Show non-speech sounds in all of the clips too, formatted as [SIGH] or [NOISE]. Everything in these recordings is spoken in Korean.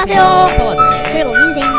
안녕하세요. 네. 즐거운 인생.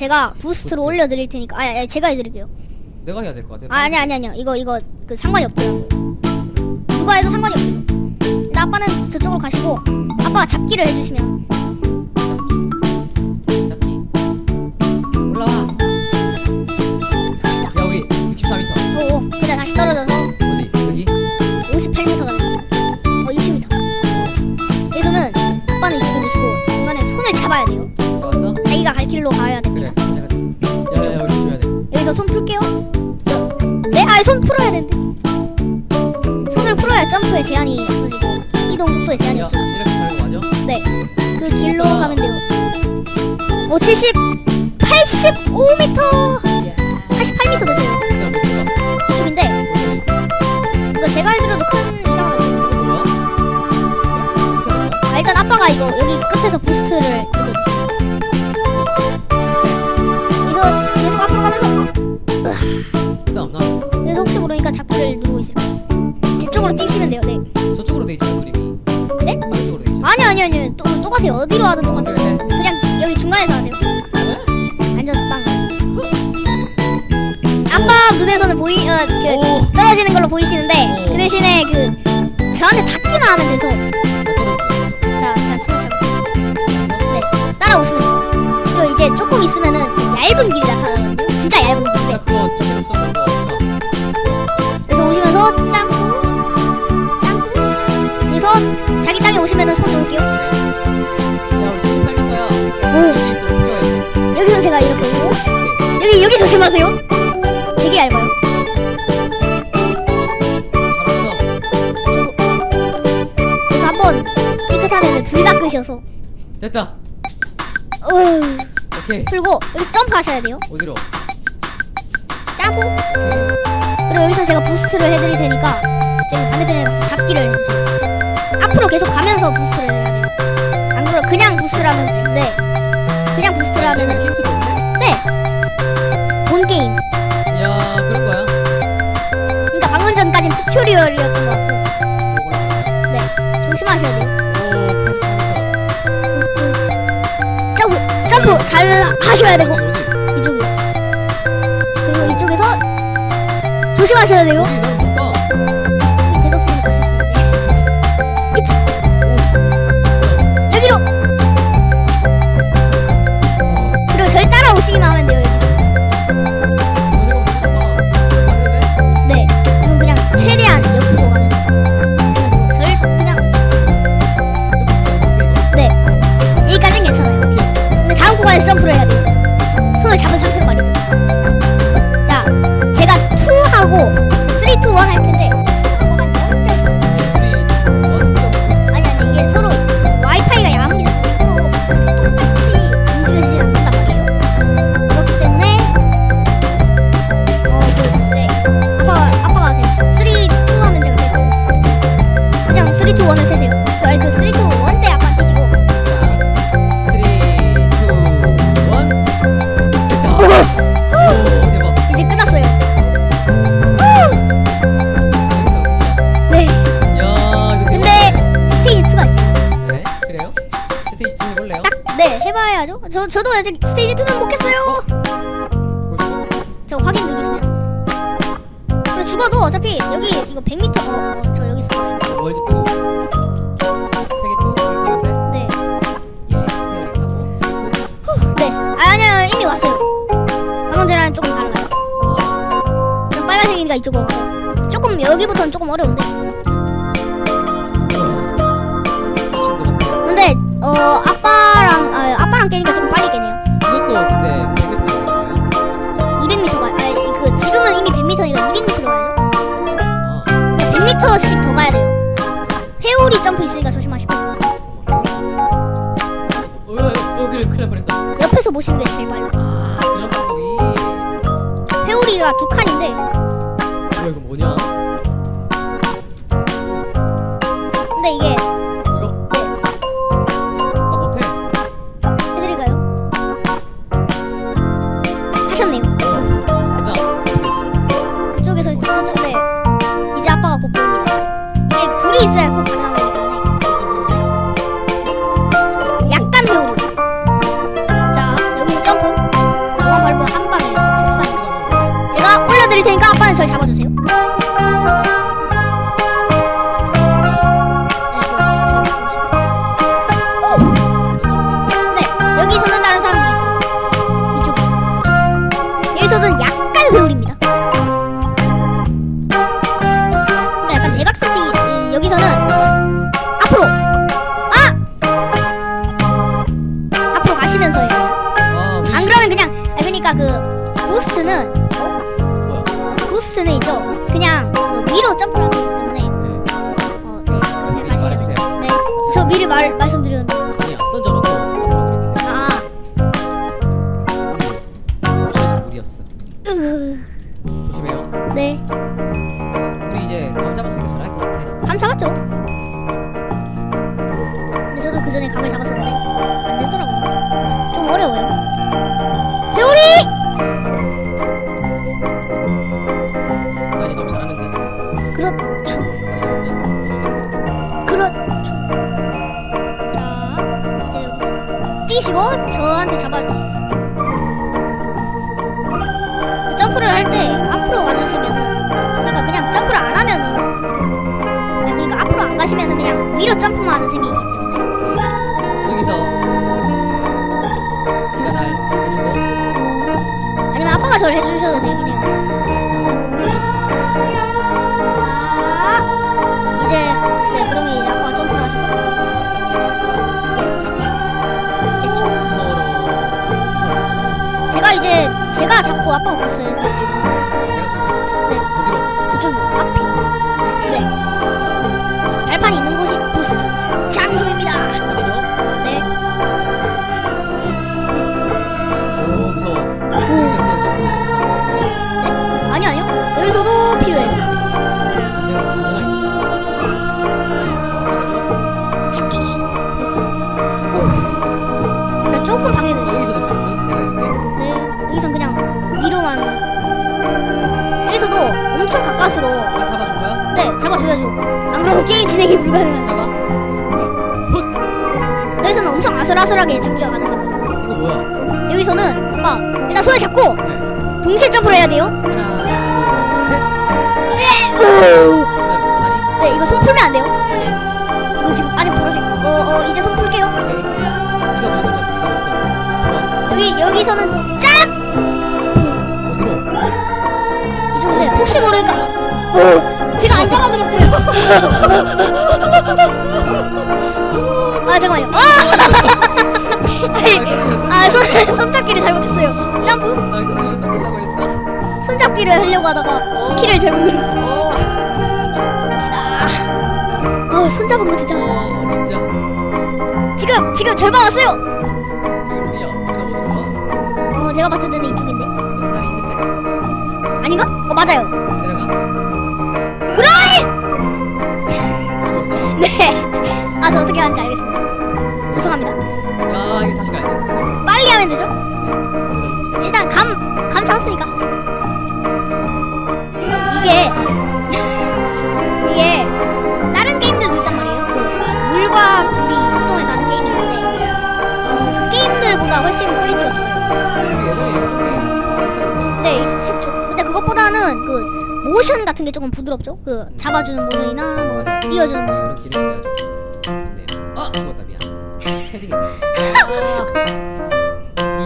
제가 부스트로 올려 드릴 테니까 아, 아 제가 해 드릴게요. 내가 해야 될 것 같아. 아, 아니 아니 아니요. 이거 이거 그 상관이 없어요. 누가 해도 상관이 없어요. 근데 아빠는 저쪽으로 가시고 아빠가 잡기를 해 주시면 잡기. 가야 어, 어. 어, 돼요. 잡았어? 자기가 갈 길로 가야 돼. 손 풀어야 되는데. 손을 풀어야 점프에 제한이 없어지고 이동 속도에 제한이 거 맞아? 네. 그 길로 가면 돼요. 오 70, 85m, 예 88m 되세요. 못 이쪽인데 이거 제가 해드려도 큰 이상은 없어요. 이거 뭐야? 어떻게 하는 거야? 아, 일단 아빠가 이거 여기 끝에서 부스트를. 하든 똑같아요. 그래 그냥 여기 중간에서 하세요. 왜? 완전 빵. 아빠 눈에서는 보이 어, 그오 떨어지는 걸로 보이시는데 오. 그 대신에 그 저한테 닿기만 하면 돼서 자 손을 잡고 네 따라오시면 돼요. 그리고 이제 조금 있으면은 그 얇은 길이 나타나거든요. 진짜 얇은 길인데 나 그거 자신 없어 그거 그래서 오시면서 여기서 자기 땅에 오시면은 손 놓을게요. 야 우리 78m야 오 여기 여기서 제가 이렇게 오고 여기 여기 조심하세요. 되게 얇아요. 그래서 한번 삐끗하면은 둘다 끄셔서 됐다 어휴, 오케이 풀고 여기서 점프하셔야 돼요. 어디로? 짜고 그리고 여기서 제가 부스트를 해드릴 테니까 저기 반대편에 가서 잡기를 해주세요. 앞으로 계속 가면서 부스트를 해야 돼요. 안 그러 그냥 부스트라면 네 그냥 부스트라면은 힌트도 없네 네 본 게임. 이야 그런 거야? 그러니까 방금 전까진 튜토리얼이었던 것 같고. 네 조심하셔야 돼요. 오 점프 점프 잘 하셔야 되고 이쪽이요. 그리고 이쪽에서 조심하셔야 돼요. 다 어차피 여기 이거 100m 어, 어, 저 여기서 네. 후, 네. 아 아니요 이미 왔어요. 방금 전에랑 조금 달라요. 좀 빨간색이니까 이쪽으로 가요. 조금 여기부터는 조금 어려운데. 근데 어 아빠랑 아, 아빠랑 깨니까 조금 빨리 깨네요. 200m가 아니 그 지금은 이미 100m니까 200m 로 가야죠. 근데 100m씩 더 가야 돼요. 회오리 점프 있으니까 조심하시고 옆에서 보시는 게 제일 빨라. 회오리가 두 칸인데 이거 뭐냐? 여기서 뛰시고 저한테 잡아. 그 점프를 할 때 앞으로 가주시면은, 그러니까 그냥 점프를 안 하면은, 그러니까 앞으로 안 가시면은 그냥 위로 점프만 하는 셈이기 때문에. 여기서 네가 날 해주고. 아니면 아빠가 저를 해주셔도 되긴 해요. 제 제가 잡고 아빠가 부스에 게임 진행이 불가능해요. 잡아. 여기서는 엄청 아슬아슬하게 잡기가 가능하거든요. 이거 뭐야? 여기서는 아빠 일단 손을 잡고 네. 동시에 점프를 해야 돼요. 하나, 둘, 셋. 오. 그다음 다리. 네 이거 손 풀면 안 돼요. 오케이. 이거 지금 아직 보라색. 어어 이제 손 풀게요. 오케이. 네가 무조건 잡고 네가. 여기 여기서는 짝. 어디로? 이쪽인데 혹시 모르니까. 오 제가 안 잡아드렸어요. 아 잠깐만요. 아! [LAUGHS] 아손 손잡기를 잘못했어요. 점프 나. 손잡기를 하려고 하다가 키를 잘못 눌렀어. 어. 갑시다. 아 손잡은 거 진짜. 어, 진짜. 지금 지금 절반 왔어요. 이거 어디야? 어 제가 봤을 때는 이쪽인데 다리 있는데. 아닌가? 어 맞아요. 아 저 어떻게 하는지 알겠습니다. 죄송합니다. 야, 이거 다시 가야 돼. 빨리 하면 되죠? 네. 일단 감, 감 잡았으니까. 이게, 이게, 다른 게임들도 있단 말이에요. 그, 물과 불이 협동해서 하는 게임이 있는데, 어, 그 게임들보다 훨씬 퀄리티가 좋아요. 우리 예전에 이런 게임 했었는데. 네, 있- 했죠. 근데 그것보다는 그, 모션 같은 게 조금 부드럽죠? 그, 잡아주는 모션이나, 뭐, 띄워주는 모션. 그런 기능이 아주 좋네요. 아, 미안. 패딩이. 아,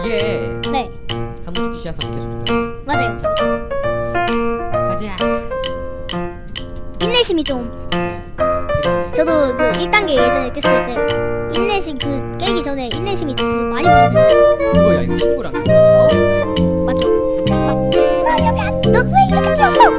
이게 네, 한 번 죽기 시작하면 계속 죽더라. 맞아요. 자, 가자. 인내심이 좀, 필요하네. 저도 그 1단계 예전에 깼을 때, 인내심 그 깨기 전에 인내심이 좀 부- 많이 부족해서 뭐야 이거 친구랑 싸우겠다 이거. 맞죠? 막, 나 여기 안, 너왜 이렇게 뛰었어?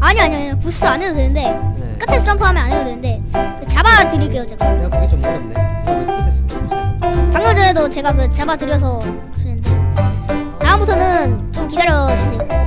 아니 아니 아니 부스 안 해도 되는데 네. 끝에서 점프하면 안 해도 되는데 잡아 드릴게요 제가. 내가 그게 좀 어렵네. 왜 끝에서. 방금 전에도 제가 그 잡아 드려서 그랬는데 다음부터는 좀 기다려 주세요.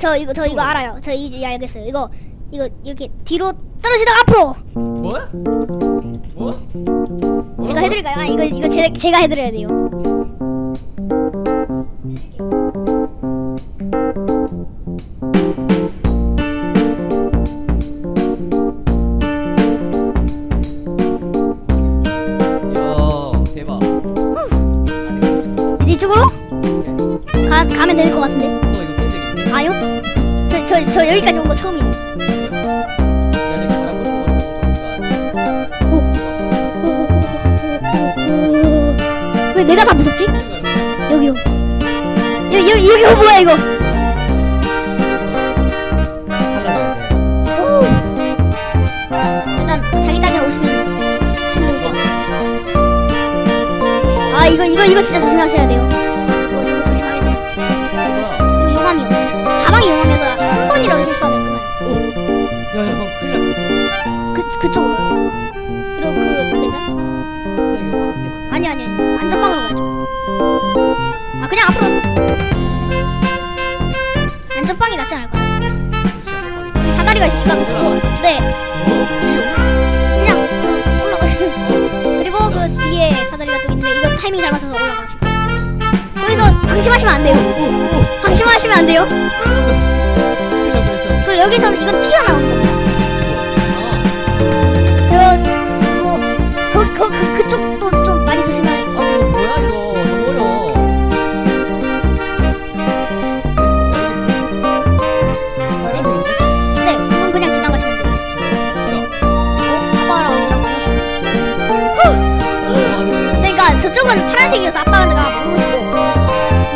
저저 이거 저 이거 알아요. 저 이제 알겠어요. 이거 이거 이렇게 뒤로 떨어지다가 앞으로 뭐야? 뭐? 제가 해드릴까요? 아 이거 이거 제, 제가 해드려야 돼요. 대박. 이제 이쪽으로 오케이. 가 가면 될 것 같은데. 여기 뭐야 이거? 오. 일단 자기 땅에 오시면 침묵. 아 이거 이거 이거 진짜 조심하셔야 돼요. 어 저도 조심하겠죠. 뭐야? 이거 용암이요. 사방이 용암이어서 한 번이라도 실수하면 그만. 오! 야, 야, 방금 큰일 날 뻔했어. 그 그쪽으로요. 그리고 그 반대면 나 이거 아니 아니. 안전방이 낫지 안전방이. 여기 사다리가 있으니까 그쪽으로. 네. 그냥 그 올라가시면. 어, 그리고 그 뒤에 사다리가 또 있는데 이거 타이밍 잘 맞춰서 올라가시고. 거기서 방심하시면 안 돼요. 방심하시면 안 돼요. 그리고 여기서는 이건 튀어나오는 겁니다. 아, 그리고 그, 그, 그, 그쪽 저쪽은 파란색이어서 아빠가 내가 모르시고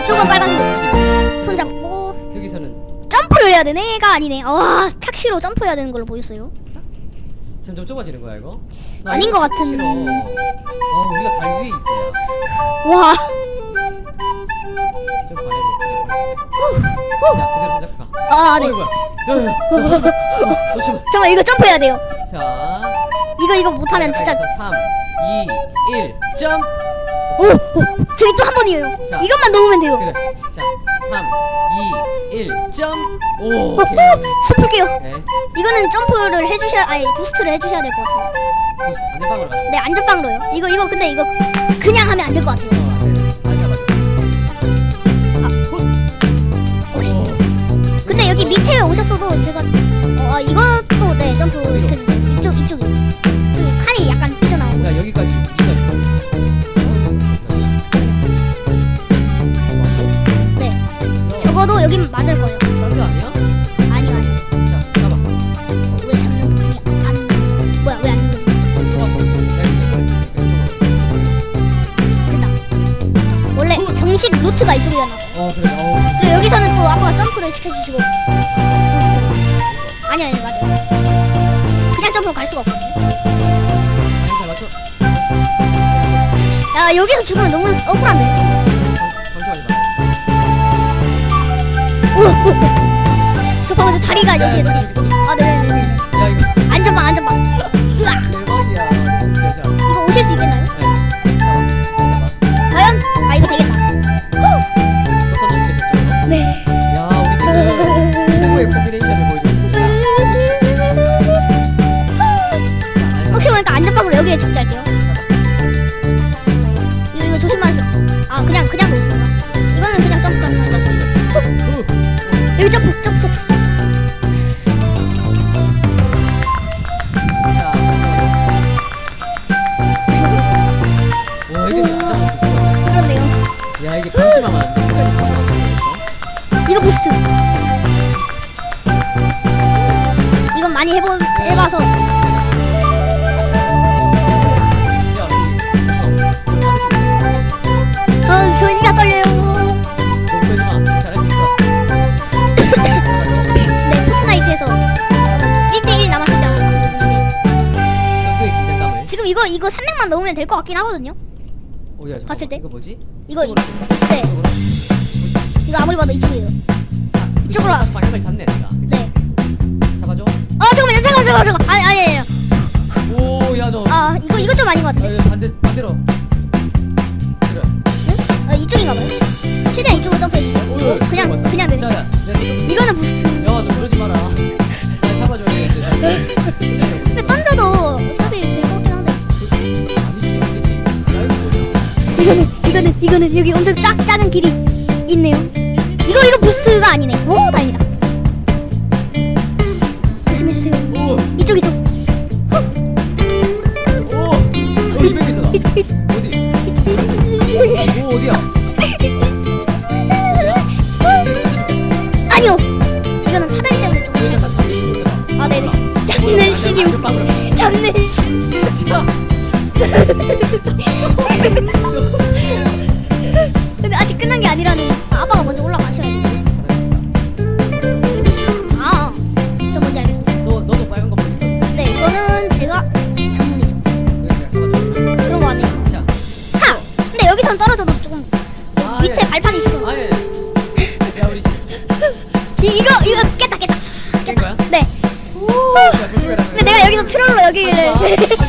이쪽은 빨간색이어서 여기, 손 잡고 여기서는 점프를 해야 되네 가 아니네. 와 착시로 점프해야 되는 걸로 보였어요. 점점 좁아지는 거야 이거? 나 아닌 이거 것 같은- 싫어. 어 우리가 달 위에 있어요. 와. 좀 반해도 자 그대로 생각할까? 아 네. 어. 야야야. [LAUGHS] 어, 놓치마. 잠깐 이거 점프해야 돼요. 자. 이거 이거 못하면 진짜 3, 2, 1, 점. 오, 오 저기 또 한 번이에요. 자. 이것만 넣으면 돼요. 그래. 자, 3, 2, 1, 점. 오, 어, 오케이. 어, 스풀게요. 네. 이거는 점프를 해주셔야 아니 부스트를 해주셔야 될 것 같아요. 안전방으로 가자. 네 안전빵으로요. 이거 이거 근데 이거 그냥 하면 안 될 것 같아요. 오. 저 방금 저 다리가 야, 여기에. 던져줄게, 던져줄게. 아 네네네네. 야, 이거 안전빵 안전빵. 으악. 많이 해본 해봐서 어. 아 저기가 떨려요. 네 포트나이트에서 1대1 남았을 때랑 똑같거든요. 정도의 긴장감을. 지금 이거 이거 300만 넣으면 될 것 같긴 하거든요. 오, 야, 잠깐만. 봤을 때? 이거 뭐지? 이거 이쪽으로. 네 이쪽으로. 이거 아무리 봐도 이쪽이에요. 이쪽으로 와. 방향을 잡네, 내가. 아 잠깐만요 잠깐만 잠깐만 잠깐만 아니 아니 아니 오, 야, 너. 아 이거 이거 좀 아닌 것 같은데 아, 반대, 반대로. 그래. 응? 아, 이쪽인가 봐요 최대한 이쪽으로 점프해 주세요 오, 야, 어, 그냥 잠깐만. 그냥 되네 자, 야, 내가 또 던져. 이거는 부스트 야, 너 그러지 마라. 날 잡아줘야. [LAUGHS] 근데 던져도 어차피 될 것 같긴 한데 아니지, 아니지. 뭐냐. 이거는 이거는 이거는 여기 엄청 작 작은 길이 있네요 트롤